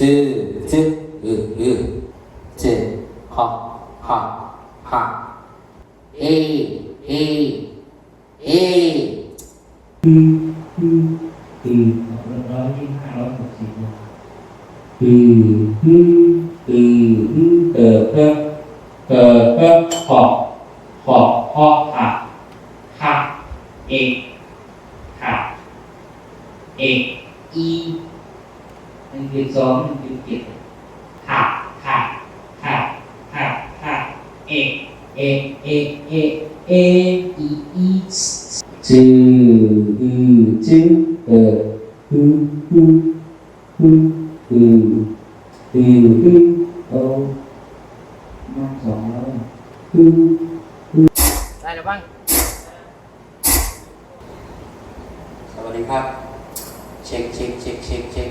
chê chê ừ ừ. Chê họ họ họ. Ê ê ê ừ ừ ừ ừ ừ ừ tờ cơ tờ cơ họ họ họ, hạ. Hạ ê hạ. E, ê y หนึ่งจุดสองหนึ่งจุดเจ็ดหักหักหักหักหักเอเอเอเอเออีอีจื้ออืมจื้อเอออืมอืมอืมอืมอืมอืมโอ้น้องสองร้อยอืมได้แล้วบ้างสวัสดีครับ เช็คเช็คเช็คเช็คเช็ค